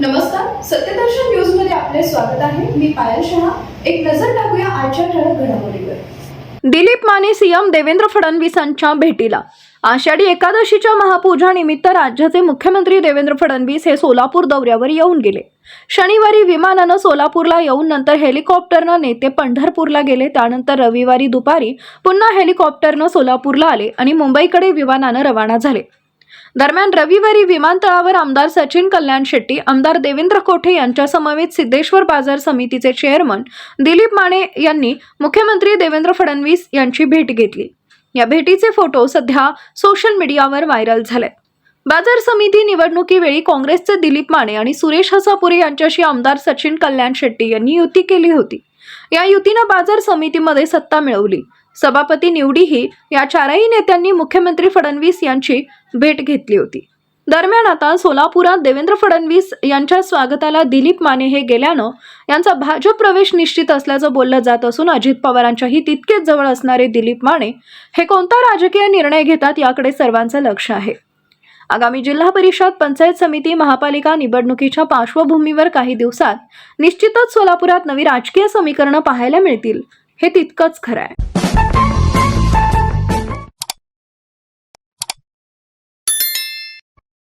नमस्कार सत्यदर्शन न्यूजमध्ये आपले स्वागत आहे. मी पायल शहा. एक नजर टाकूया आजच्या ठळक घडामोडीवर. दिलीप माने सीएम देवेंद्र फडणवीसांच्या भेटीला. आषाढी एकादशीच्या महापूजानिमित्त राज्याचे मुख्यमंत्री देवेंद्र फडणवीस हे सोलापूर दौऱ्यावर येऊन गेले. शनिवारी विमानानं सोलापूरला येऊन नंतर हेलिकॉप्टरनं नेते पंढरपूरला गेले. त्यानंतर रविवारी दुपारी पुन्हा हेलिकॉप्टरनं सोलापूरला आले आणि मुंबईकडे विमानानं रवाना झाले. दरम्यान रविवारी विमानतळावर आमदार सचिन कल्याण शेट्टी आमदार देवेंद्र कोठे यांच्यासमवेत सिद्धेश्वर बाजार समितीचे चेअरमन दिलीप माने यांनी मुख्यमंत्री देवेंद्र फडणवीस यांची भेट घेतली. या भेटीचे फोटो सध्या सोशल मीडियावर व्हायरल झाले बाजार समिती निवडणुकीवेळी काँग्रेसचे दिलीप माने आणि सुरेश हसापुरे यांच्याशी आमदार सचिन कल्याण शेट्टी यांनी युती केली होती. या युतीनं बाजार समितीमध्ये सत्ता मिळवली. सभापती निवडीही या चारही नेत्यांनी मुख्यमंत्री फडणवीस यांची भेट घेतली होती. दरम्यान आता सोलापुरात देवेंद्र फडणवीस यांच्या स्वागताला दिलीप माने हे गेल्यानं यांचा भाजप प्रवेश निश्चित असल्याचं बोललं जात असून अजित पवारांच्याही तितकेच जवळ असणारे दिलीप माने हे कोणता राजकीय निर्णय घेतात याकडे सर्वांचं लक्ष आहे. आगामी जिल्हा परिषद पंचायत समिती महापालिका निवडणुकीच्या पार्श्वभूमीवर काही दिवसात निश्चितच सोलापुरात नवी राजकीय समीकरणं पाहायला मिळतील हे तितकंच खरं आहे.